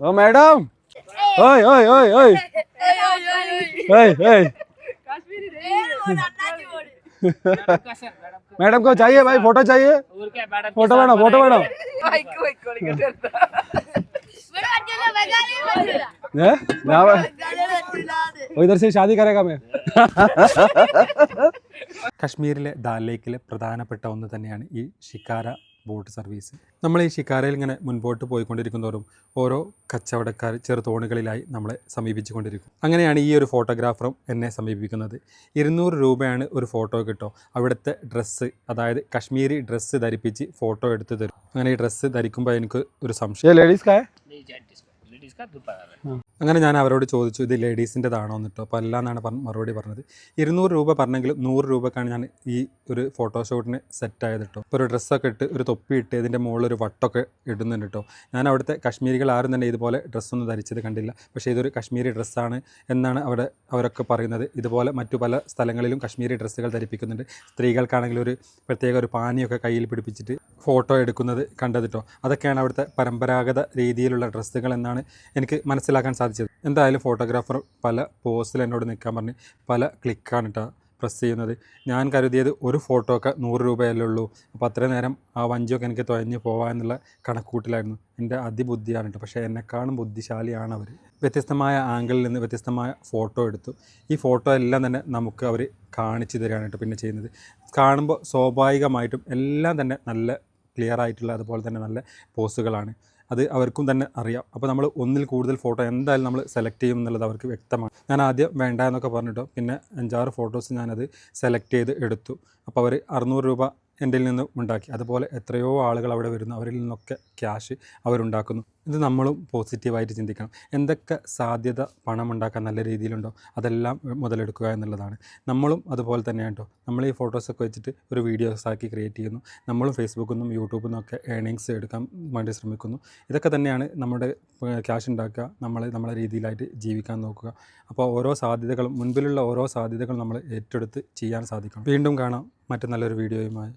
ओ madam ओए ओए ओए ओए ओए ओए मैडम को चाहिए भाई फोटो चाहिए फोटो വേണോ ഫോട്ടോ വേണോ ഏ? ഞാൻ വ- ഓ, ഇധർ സേ ഷാദി കരേഗാ मैं കശ്മീരിലെ ദാൽ ലേക്കിലെ പ്രധാനപ്പെട്ട ഒന്ന് തന്നെയാണ് ഈ ഷിക്കാര ബോട്ട് സർവീസ്. നമ്മൾ ഈ ഷിക്കാരയിൽ ഇങ്ങനെ മുൻപോട്ട് പോയിക്കൊണ്ടിരിക്കുന്നതോറും ഓരോ കച്ചവടക്കാർ ചെറുതോണികളിലായി നമ്മളെ സമീപിച്ചുകൊണ്ടിരിക്കും. അങ്ങനെയാണ് ഈ ഒരു ഫോട്ടോഗ്രാഫറും എന്നെ സമീപിക്കുന്നത്. ഇരുന്നൂറ് രൂപയാണ് ഒരു ഫോട്ടോ കിട്ടും. അവിടുത്തെ ഡ്രസ്സ് അതായത് കശ്മീരി ഡ്രസ്സ് ധരിപ്പിച്ച് ഫോട്ടോ എടുത്ത് തരും. അങ്ങനെ ഈ ഡ്രസ്സ് ധരിക്കുമ്പോൾ എനിക്ക് ഒരു സംശയം. അങ്ങനെ ഞാൻ അവരോട് ചോദിച്ചു ഇത് ലേഡീസിന്റെതാണോ? എന്നിട്ടോ അപ്പോൾ അല്ല എന്നാണ് മറുപടി പറഞ്ഞത്. ഇരുന്നൂറ് രൂപ പറഞ്ഞെങ്കിൽ നൂറ് രൂപക്കാണ് ഞാൻ ഈ ഒരു ഫോട്ടോഷൂട്ടിന് സെറ്റ് ആയത് കേട്ടോ ഒരു ഡ്രസ്സൊക്കെ ഇട്ട് ഒരു തൊപ്പി ഇട്ട് ഇതിന്റെ മുകളിൽ ഒരു വട്ടൊക്കെ ഇടുന്നുണ്ട് കേട്ടോ ഞാൻ അവിടുത്തെ കശ്മീരികൾ ആരും തന്നെ ഇതുപോലെ ഡ്രസ്സൊന്നും ധരിച്ചത് കണ്ടില്ല. പക്ഷേ ഇതൊരു കശ്മീരി ഡ്രസ്സാണ് എന്നാണ് അവിടെ അവരൊക്കെ പറയുന്നത്. ഇതുപോലെ മറ്റു പല സ്ഥലങ്ങളിലും കശ്മീരി ഡ്രസ്സുകൾ ധരിപ്പിക്കുന്നുണ്ട്. സ്ത്രീകൾക്കാണെങ്കിൽ ഒരു പ്രത്യേക ഒരു പാനിയൊക്കെ കയ്യിൽ പിടിപ്പിച്ചിട്ട് ഫോട്ടോ എടുക്കുന്നത് കണ്ടതിട്ടോ അതൊക്കെയാണ് അവിടുത്തെ പരമ്പരാഗത രീതിയിലുള്ള ഡ്രസ്സുകൾ എന്നാണ് എനിക്ക് മനസ്സിലാക്കാൻ സാധിക്കുന്നത്. എന്തായാലും ഫോട്ടോഗ്രാഫർ പല പോസ്റ്റിൽ എന്നോട് നിൽക്കാൻ പറഞ്ഞ് പല ക്ലിക്കാണ് കേട്ടോ പ്രസ് ചെയ്യുന്നത്. ഞാൻ കരുതിയത് ഒരു ഫോട്ടോ ഒക്കെ നൂറ് രൂപയല്ലേ ഉള്ളൂ. അപ്പോൾ അത്രയും നേരം ആ വഞ്ചിയൊക്കെ എനിക്ക് തുഴഞ്ഞ് പോകാമെന്നുള്ള കണക്കൂട്ടിലായിരുന്നു. എന്റെ അതിബുദ്ധിയാണ് കേട്ടോ പക്ഷേ എന്നെക്കാളും ബുദ്ധിശാലിയാണ് അവർ വ്യത്യസ്തമായ ആംഗിളിൽ നിന്ന് വ്യത്യസ്തമായ ഫോട്ടോ എടുത്തു. ഈ ഫോട്ടോ എല്ലാം തന്നെ നമുക്ക് അവർ കാണിച്ചു തരികയാണ് കേട്ടോ പിന്നെ ചെയ്യുന്നത്. കാണുമ്പോൾ സ്വാഭാവികമായിട്ടും എല്ലാം തന്നെ നല്ല ക്ലിയർ ആയിട്ടുള്ള അതുപോലെ തന്നെ നല്ല പോസുകളാണ് അത് അവർക്കും തന്നെ അറിയാം. അപ്പോൾ നമ്മൾ ഒന്നിൽ കൂടുതൽ ഫോട്ടോ എന്തായാലും നമ്മൾ സെലക്ട് ചെയ്യും എന്നുള്ളത് അവർക്ക് വ്യക്തമാണ്. ഞാൻ ആദ്യം വേണ്ട എന്നൊക്കെ പറഞ്ഞിട്ടോ. പിന്നെ അഞ്ചാറ് ഫോട്ടോസ് ഞാനത് സെലക്ട് ചെയ്ത് എടുത്തു. അപ്പോൾ അവർ അറുന്നൂറ് രൂപ എന്റെ നിന്ന് ഉണ്ടാക്കി. അതുപോലെ എത്രയോ ആളുകൾ അവിടെ വരുന്നു. അവരിൽ നിന്നൊക്കെ ക്യാഷ് അവരുണ്ടാക്കുന്നു. ഇത് നമ്മളും പോസിറ്റീവായിട്ട് ചിന്തിക്കണം. എന്തൊക്കെ സാധ്യത പണം ഉണ്ടാക്കാൻ നല്ല രീതിയിലുണ്ടോ? അതെല്ലാം മുതലെടുക്കുക എന്നുള്ളതാണ്. നമ്മളും അതുപോലെ തന്നെ കേട്ടോ നമ്മൾ ഈ ഫോട്ടോസൊക്കെ വെച്ചിട്ട് ഒരു വീഡിയോസ് ആക്കി ക്രിയേറ്റ് ചെയ്യുന്നു. നമ്മളും ഫേസ്ബുക്കിൽ നിന്നും യൂട്യൂബിൽ നിന്നൊക്കെ ഏണിങ്സ് എടുക്കാൻ വേണ്ടി ശ്രമിക്കുന്നു. ഇതൊക്കെ തന്നെയാണ് നമ്മുടെ ക്യാഷ് ഉണ്ടാക്കുക നമ്മൾ നമ്മളെ രീതിയിലായിട്ട് ജീവിക്കാൻ നോക്കുക. അപ്പോൾ ഓരോ സാധ്യതകളും മുൻപിലുള്ള ഓരോ സാധ്യതകളും നമ്മൾ ഏറ്റെടുത്ത് ചെയ്യാൻ സാധിക്കണം. വീണ്ടും കാണാം. മറ്റു നല്ലൊരു വീഡിയോയുമായി